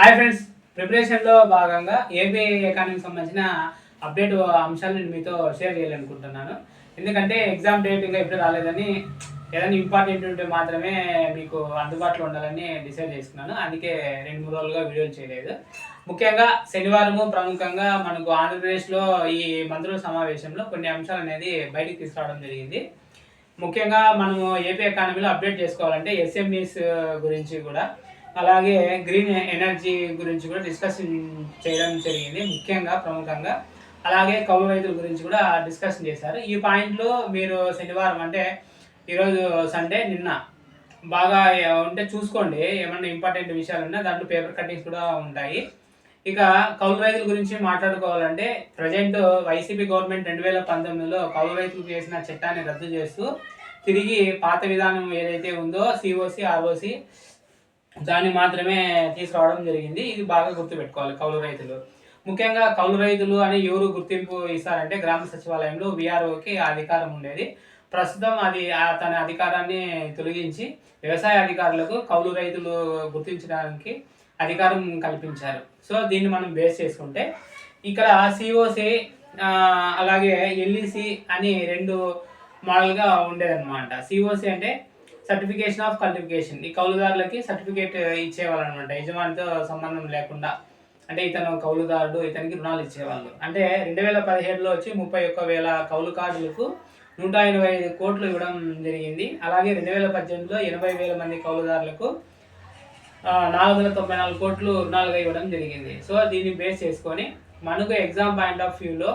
Hi friends. ప్రిపరేషన్లో భాగంగా AP ఎకానమీకి సంబంధించిన అప్డేట్ అంశాలు నేను మీతో షేర్ చేయాలనుకుంటున్నాను. ఎందుకంటే ఎగ్జామ్ డేట్ ఇంకా ఎప్పుడు రాలేదని ఏదైనా ఇంపార్టెంట్ ఉంటే మాత్రమే మీకు అందుబాటులో ఉండాలని డిసైడ్ చేసుకున్నాను. అందుకే రెండు మూడు రోజులుగా వీడియోలు చేయలేదు. ముఖ్యంగా శనివారము ప్రముఖంగా మనకు ఆంధ్రప్రదేశ్లో ఈ మంత్రుల సమావేశంలో కొన్ని అంశాలు అనేది బయటకు తీసుకురావడం జరిగింది. ముఖ్యంగా మనము ఏపీ ఎకానమీలో అప్డేట్ చేసుకోవాలంటే ఎస్ఎంఈస్ గురించి కూడా అలాగే గ్రీన్ ఎనర్జీ గురించి కూడా డిస్కషన్ చేయడం జరిగింది ముఖ్యంగా ప్రముఖంగా. అలాగే కౌలు రైతుల గురించి కూడా డిస్కషన్ చేశారు. ఈ పాయింట్లో మీరు శనివారం అంటే ఈరోజు సండే నిన్న బాగా ఉంటే చూసుకోండి ఏమన్నా ఇంపార్టెంట్ విషయాలు ఉన్నా దాంట్లో పేపర్ కటింగ్స్ కూడా ఉంటాయి. ఇక కౌలు రైతుల గురించి మాట్లాడుకోవాలంటే ప్రజెంట్ వైసీపీ గవర్నమెంట్ రెండు వేల పంతొమ్మిదిలో కౌలు రైతులకు చేసిన చట్టాన్ని రద్దు చేస్తూ తిరిగి పాత విధానం ఏదైతే ఉందో సిఓసి ఆర్ఓసి దాన్ని మాత్రమే తీసుకురావడం జరిగింది. ఇది బాగా గుర్తుపెట్టుకోవాలి కౌలు రైతులు. ముఖ్యంగా కౌలు రైతులు అని ఎవరు గుర్తింపు ఇస్తారంటే గ్రామ సచివాలయంలో విఆర్ఓకి అధికారం ఉండేది. ప్రస్తుతం అది ఆ- తన అధికారాన్ని తొలగించి వ్యవసాయ అధికారులకు కౌలు రైతులు గుర్తించడానికి అధికారం కల్పించారు. సో దీన్ని మనం బేస్ చేసుకుంటే ఇక్కడ సిఓసి అలాగే ఎల్ఈసి అని రెండు మోడల్గా ఉండేదన్నమాట. సిఓసి అంటే సర్టిఫికేషన్ ఆఫ్ కల్టిఫికేషన్ ఈ కౌలుదారులకి సర్టిఫికేట్ ఇచ్చేవాళ్ళు అనమాట యజమానితో సంబంధం లేకుండా. అంటే ఇతను కౌలుదారుడు ఇతనికి రుణాలు ఇచ్చేవాళ్ళు. అంటే రెండు వేల పదిహేడులో వచ్చి ముప్పై ఒక్క వేల కౌలు కార్డులకు నూట ఎనభై ఐదు కోట్లు ఇవ్వడం జరిగింది. అలాగే రెండు వేల పద్దెనిమిదిలో ఎనభై వేల మంది కౌలుదారులకు నాలుగు వందల తొంభై నాలుగు కోట్లు రుణాలుగా ఇవ్వడం జరిగింది. సో దీన్ని బేస్ చేసుకొని మనకు ఎగ్జామ్ పాయింట్ ఆఫ్ వ్యూలో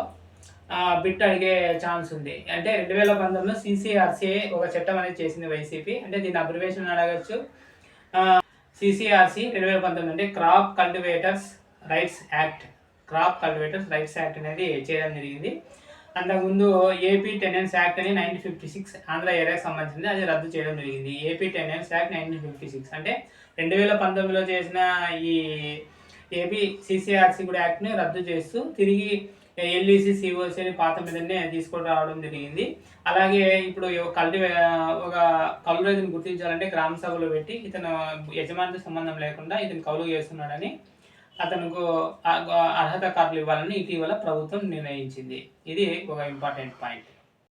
బిట్ అడిగే ఛాన్స్ ఉంది. అంటే రెండు వేల పంతొమ్మిదిలో సిసిఆర్సీఏ ఒక చట్టం అనేది చేసింది వైసీపీ. అంటే దీని అబ్రివేషన్ అడగచ్చు. సిసిఆర్సి రెండు వేల పంతొమ్మిది అంటే crop cultivators rights act crop cultivators rights act అనేది చేయడం జరిగింది. అంతకుముందు ఏపీ టెనెన్స్ యాక్ట్ అని నైన్టీన్ ఫిఫ్టీ సిక్స్ ఆంధ్ర ఏరియాకి సంబంధించింది. అది రద్దు చేయడం జరిగింది. AP tenancy act nineteen fifty six. అంటే రెండు వేల పంతొమ్మిదిలో చేసిన ఈ ఏపీ సిసిఆర్సి కూడా యాక్ట్ని రద్దు చేస్తూ తిరిగి ఎల్ఈసి సిఓసి పాత మీదనే తీసుకొని రావడం జరిగింది. అలాగే ఇప్పుడు కల్టి ఒక కౌలు రైతును గుర్తించాలంటే గ్రామ సభలో పెట్టి ఇతను యజమానితో సంబంధం లేకుండా ఇతను కౌలు చేస్తున్నాడని అతనుకు అర్హత కార్డులు ఇవ్వాలని ఇటీవల ప్రభుత్వం నిర్ణయించింది. ఇది ఒక ఇంపార్టెంట్ పాయింట్.